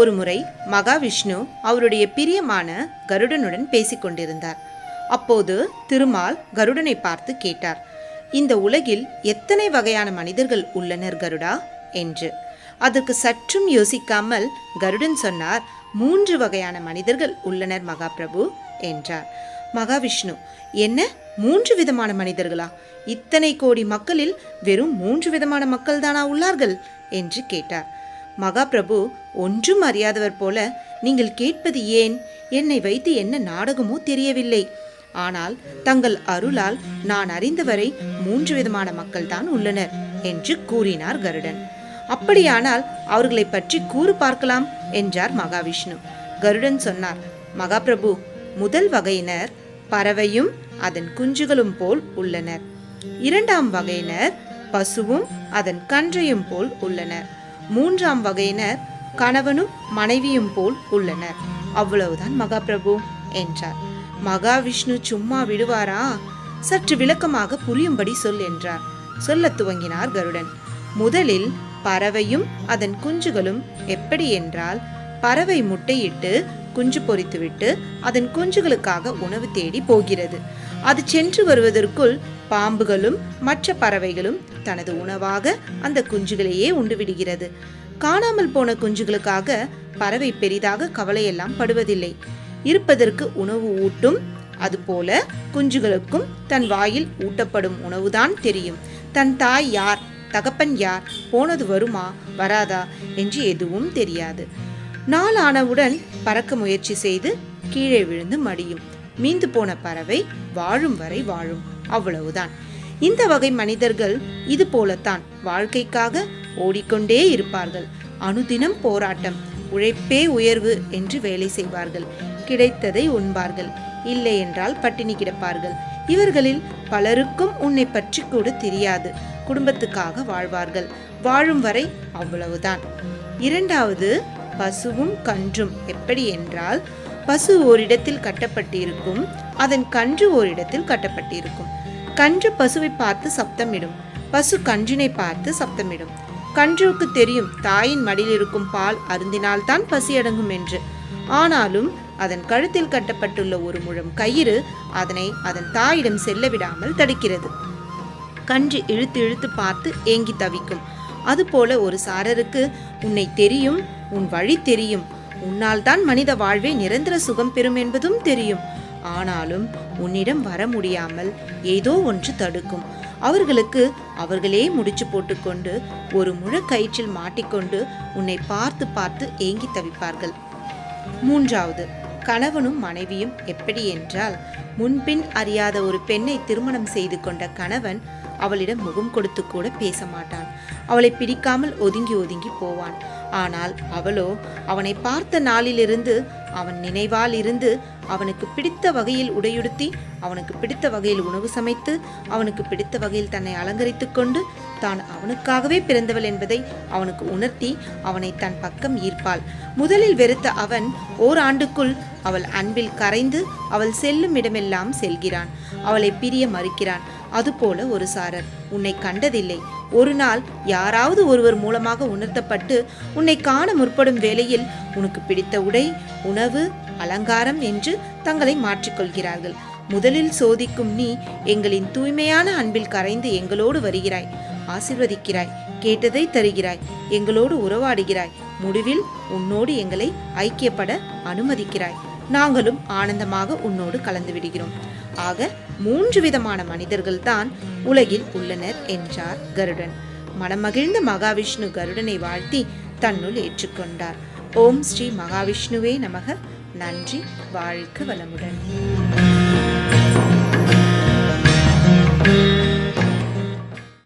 ஒருமுறை மகாவிஷ்ணு அவருடைய பிரியமான கருடனுடன் பேசிக்கொண்டிருந்தார். அப்போது திருமால் கருடனை பார்த்து கேட்டார் இந்த உலகில் எத்தனை வகையான மனிதர்கள் உள்ளனர் கருடா? என்று. அதற்கு சற்றும் யோசிக்காமல் கருடன் சொன்னார் மூன்று வகையான மனிதர்கள் உள்ளனர் மகாபிரபு என்றார். மகாவிஷ்ணு என்ன? மூன்று விதமான மனிதர்களா? இத்தனை கோடி மக்களில் வெறும் மூன்று விதமான மக்கள் தானா உள்ளார்கள்? என்று கேட்டார். மகாபிரபு ஒன்றும் அறியாதவர் போல நீங்கள் கேட்பது ஏன்? என்னை வைத்து என்ன நாடகமோ தெரியவில்லை. ஆனால் தங்கள் அருளால் நான் அறிந்தவரை மூன்று விதமான மக்கள்தான் உள்ளனர் என்று கூறினார் கருடன். அப்படியானால் அவர்களை பற்றி கூறு பார்க்கலாம் என்றார் மகாவிஷ்ணு. கருடன் சொன்னார் மகாபிரபு முதல் வகையினர் பறவையும் அதன் குஞ்சுகளும் போல் உள்ளனர். இரண்டாம் வகையினர் பசுவும் அதன் கன்றையும் போல் உள்ளனர். மூன்றாம் வகையினர் கணவனும் மனைவியும் போல் உள்ளனர். அவ்வளவுதான் மகாபிரபு என்றார். மகாவிஷ்ணு சும்மா விடுவாரா? சற்று விளக்கமாக புரியும்படி சொல் என்றார். சொல்லத் துவங்கினார் கருடன். முதலில் பறவையும் அதன் குஞ்சுகளும் எப்படி என்றால் பறவை முட்டையிட்டு குஞ்சு பொரித்துவிட்டு அதன் குஞ்சுகளுக்காக உணவு தேடி போகிறது. அது சென்று வருவதற்குள் பாம்புகளும் மற்ற பறவைகளும் தனது உணவாக அந்த குஞ்சுகளையே உண்டுவிடுகிறது. காணாமல் போன குஞ்சுகளுக்காக பறவை பெரிதாக கவலையெல்லாம் படுவதில்லை. இருப்பதற்கு உணவு ஊட்டும் அதுபோல குஞ்சுகளுக்கும் தன் வாயில் ஊட்டப்படும் உணவுதான் தெரியும். தன் தாய் யார் தகப்பன் யார் போனது வருமா வராதா என்று எதுவும் தெரியாது. நாள் ஆனவுடன் பறக்க முயற்சி செய்து கீழே விழுந்து மடியும். மீந்து போன பறவை வாழும் வரை வாழும். அவ்வளவுதான். இந்த வகை மனிதர்கள் இது போலத்தான் வாழ்க்கைக்காக ஓடிக்கொண்டே இருப்பார்கள். அனுதினம் போராட்டம் உழைப்பே உயர்வு என்று வேலை செய்வார்கள். கிடைத்ததை உண்பார்கள். இல்லை என்றால் பட்டினி கிடப்பார்கள். இவர்களில் பலருக்கும் உன்னை பற்றி கூட தெரியாது. குடும்பத்துக்காக வாழ்வார்கள். வாழும் வரை அவ்வளவுதான். இரண்டாவது பசுவும் கன்றும் எப்படி என்றால் பசு ஓரிடத்தில் கட்டப்பட்டிருக்கும் அதன் கன்று ஓரிடத்தில் கட்டப்பட்டிருக்கும். கன்று பசுவை பார்த்து சப்தமிடும். பசு கன்றினை பார்த்து சப்தமிடும். கன்றுக்கு தெரியும் தாயின் மடியில் இருக்கும் பால் அருந்தினால்தான் பசி அடங்கும் என்று. ஆனாலும் அதன் கழுத்தில் கட்டப்பட்டுள்ள ஒரு முழம் கயிறு அதனை அதன் தாயிடம் செல்ல விடாமல் தடுக்கிறது. கன்று இழுத்து இழுத்து பார்த்து ஏங்கி தவிக்கும். அதுபோல ஒரு சாரருக்கு உன்னை தெரியும் உன் வழி தெரியும். உன்னால் தான் மனித வாழ்வே நிரந்தர சுகம் பெறும் என்பதும் தெரியும். ஆனாலும் உன்னிடம் வர முடியாமல் ஏதோ ஒன்று தடுக்கும். அவர்களுக்கு அவர்களே முடிச்சு போட்டுக்கொண்டு ஒரு முழு கயிற்றில் மாட்டிக்கொண்டு உன்னை பார்த்து பார்த்து ஏங்கி தவிப்பார்கள். மூன்றாவது கணவனும் மனைவியும் எப்படி என்றால் முன்பின் அறியாத ஒரு பெண்ணை திருமணம் செய்து கொண்ட கணவன் அவளிடம் முகம் கொடுத்து கூட பேச மாட்டான் அவளை பிடிக்காமல் ஒதுங்கி ஒதுங்கி போவான். ஆனால் அவளோ அவனை பார்த்த நாளிலிருந்து அவன் நினைவால் இருந்து அவனுக்கு பிடித்த வகையில் உடையுடுத்தி அவனுக்கு பிடித்த வகையில் உணவு சமைத்து அவனுக்கு பிடித்த வகையில் தன்னை அலங்கரித்து கொண்டு தான் அவனுக்காகவே பிறந்தவள் என்பதை அவனுக்கு உணர்த்தி அவனை தன் பக்கம் ஈர்ப்பாள். முதலில் வெறுத்த அவன் ஓராண்டுக்குள் அவள் அன்பில் கரைந்து அவள் செல்லும் இடமெல்லாம் செல்கிறான். அவளை பிரிய மறுக்கிறான். அதுபோல ஒரு சாரர் உன்னை கண்டதில்லை. ஒரு நாள் யாராவது ஒருவர் மூலமாக உணர்த்தப்பட்டு உன்னை காண முற்படும் வேளையில் உனக்கு பிடித்த உடை உணவு அலங்காரம் என்று தங்களை மாற்றிக்கொள்கிறார்கள். முதலில் சோதிக்கும் நீ எங்களின் தூய்மையான அன்பில் கரைந்து எங்களோடு வருகிறாய். ஆசிர்வதிக்கிறாய் கேட்டதை தருகிறாய் எங்களோடு உறவாடுகிறாய். முடிவில் உன்னோடு எங்களை ஐக்கியப்பட அனுமதிக்கிறாய். நாங்களும் ஆனந்தமாக உன்னோடு கலந்து விடுகிறோம். ஆக மூன்று விதமான மனிதர்கள் தான் உலகில் உள்ளனர் என்றார் கருடன். மனமகிழ்ந்த மகாவிஷ்ணு கருடனை வாழ்த்தி தன்னுள் ஏற்றுக்கொண்டார். ஓம் ஸ்ரீ மகாவிஷ்ணுவே நமக. நன்றி வாழ்க வளமுடன்.